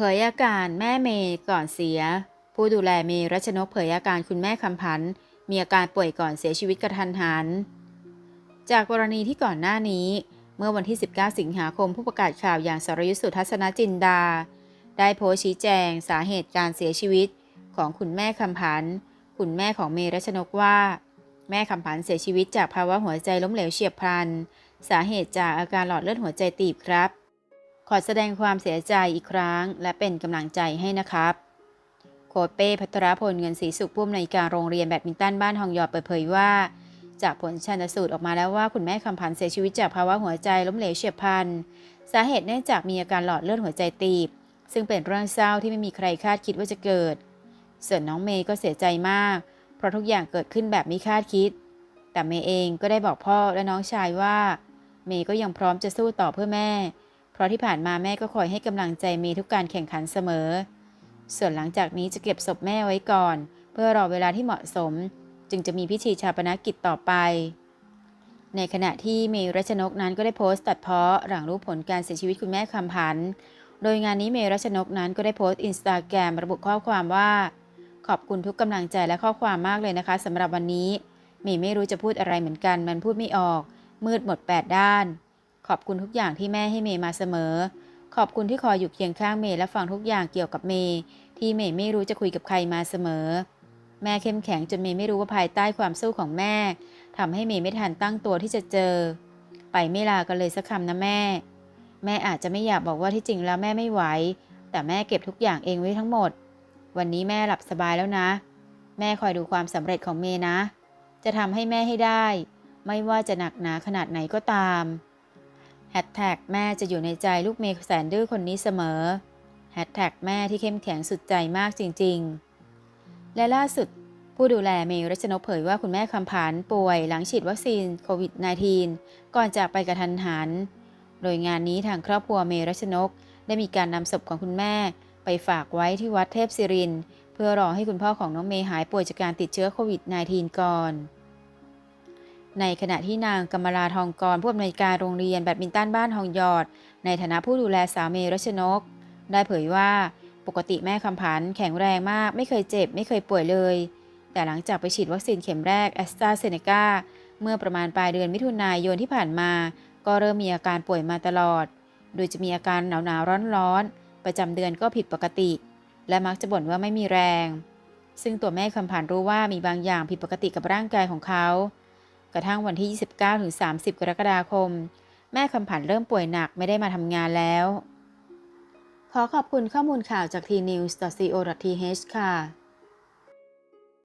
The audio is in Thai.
เผยอาการแม่เมย์ก่อนเสีย ผู้ดูแลเมย์รัชนกเผยอาการคุณแม่คำพันธ์มีอาการป่วยก่อนเสียชีวิตกระทันหัน จากกรณีที่ก่อนหน้านี้ เมื่อวันที่ 19 สิงหาคมผู้ประกาศข่าวอย่างสรยุทธสุทัศนจินดา ได้โพสชี้แจงสาเหตุการเสียชีวิตของคุณแม่คำพันธ์คุณแม่ของเมย์รัชนกว่า แม่คำพันธ์เสียชีวิตจากภาวะหัวใจล้มเหลวเฉียบพลัน สาเหตุจากอาการหลอดเลือดหัวใจตีบครับ ขอแสดงความเสียใจอีกครั้ง และเป็นกำลังใจให้นะครับ โค้ชเป้พัทรพลเงินศรีสุขผู้อำนวยการโรงเรียนแบดมินตันบ้านทองหยอดเปิดเผยว่า จากผลชันสูตรออกมาแล้วว่าคุณแม่คำพันธ์เสียชีวิตจากภาวะหัวใจล้มเหลวเฉียบพลันสาเหตุเนื่องจากมีอาการหลอดเลือดหัวใจตีบ ซึ่งเป็นเรื่องเศร้าที่ไม่มีใครคาดคิดว่าจะเกิด ส่วนน้องเมย์ก็เสียใจมาก เพราะทุกอย่างเกิดขึ้นแบบไม่คาดคิด แต่เมย์เองก็ได้บอกพ่อและน้องชายว่า เมย์ก็ยังพร้อมจะสู้ต่อเพื่อแม่ เพราะที่ผ่านมาแม่ก็คอยให้กำลังใจเมย์ทุกการแข่งขันเสมอ ส่วนหลังจากนี้จะเก็บศพแม่ไว้ก่อน เพื่อรอเวลาที่เหมาะสม จึงจะมีพิธีชาปนกิจต่อไป ในขณะที่เมย์รัชนกนั้นก็ได้โพสต์ตัดเพาะหลังรู้ผลการเสียชีวิตคุณแม่คำพันธ์โดยงานนี้เมย์รัชนกนั้นก็ได้โพสต์อินสตาแกรมระบุข้อความว่า ขอบคุณทุกกำลังใจและข้อความมากเลยนะคะสำหรับวันนี้เมย์ไม่รู้จะพูดอะไรเหมือนกัน มันพูดไม่ออก มืดหมด 8 ด้าน ขอบคุณทุกอย่างที่แม่ให้เมย์มาเสมอ ขอบคุณที่คอยอยู่เคียงข้างเมย์และฟังทุกอย่างเกี่ยวกับเมย์ที่เมย์ไม่รู้จะคุยกับใครมาเสมอ แม่เข้มแข็งจนเมย์ไม่รู้ว่าภายใต้ความสู้ของแม่ทำให้เมย์ไม่ทันตั้งตัวที่จะเจอ ไปไม่ลากันเลยสักคำนะแม่ แม่อาจจะไม่อยากบอกว่าที่จริงแล้วแม่ไม่ไหว แต่แม่เก็บทุกอย่างเองไว้ทั้งหมด วันนี้แม่หลับสบายแล้วนะ แม่คอยดูความสำเร็จของเมย์นะ จะทำให้แม่ให้ได้ ไม่ว่าจะหนักหนาขนาดไหนก็ตาม แฮชแท็กแม่จะอยู่ในใจลูกเมย์แสนดื้อคนนี้เสมอแฮชแท็กแม่ที่เข้มแข็งสุดใจมากจริง ๆ และล่าสุดผู้ดูแลเมย์รัชนกเผยว่าคุณแม่คำผานป่วยหลังฉีดวัคซีนโควิด -19 ก่อนจากไปกระทันหัน โดยงานนี้ทางครอบครัวเมย์รัชนก ได้มีการนำศพของคุณแม่ ไปฝากไว้ที่วัดเทพศิริน เพื่อรอให้คุณพ่อของน้องเมย์หายป่วยจากการติดเชื้อโควิด -19 ก่อน ในขณะที่นางกมลาทองกรผู้อำนวยการโรงเรียนแบดมินตันบ้านทองหยอด ในฐานะผู้ดูแลสาวเมรัชนก ได้เผยว่าปกติแม่คำพันแข็งแรงมาก ไม่เคยเจ็บ ไม่เคยป่วยเลย แต่หลังจากไปฉีดวัคซีนเข็มแรกแอสตราเซเนกาเมื่อประมาณปลายเดือนมิถุนายนที่ผ่านมา ก็เริ่มมีอาการป่วยมาตลอด โดยจะมีอาการหนาวหนาวร้อนร้อนประจำเดือนก็ผิดปกติ และมักจะบ่นว่าไม่มีแรง ซึ่งตัวแม่คำพันรู้ว่ามีบางอย่างผิดปกติกับร่างกายของเขา กระทั่งวันที่ 29-30 กรกฎาคม แม่คำผันเริ่มป่วยหนักไม่ได้มาทำงานแล้ว ขอขอบคุณข้อมูลข่าวจาก tnews.co.th ค่ะ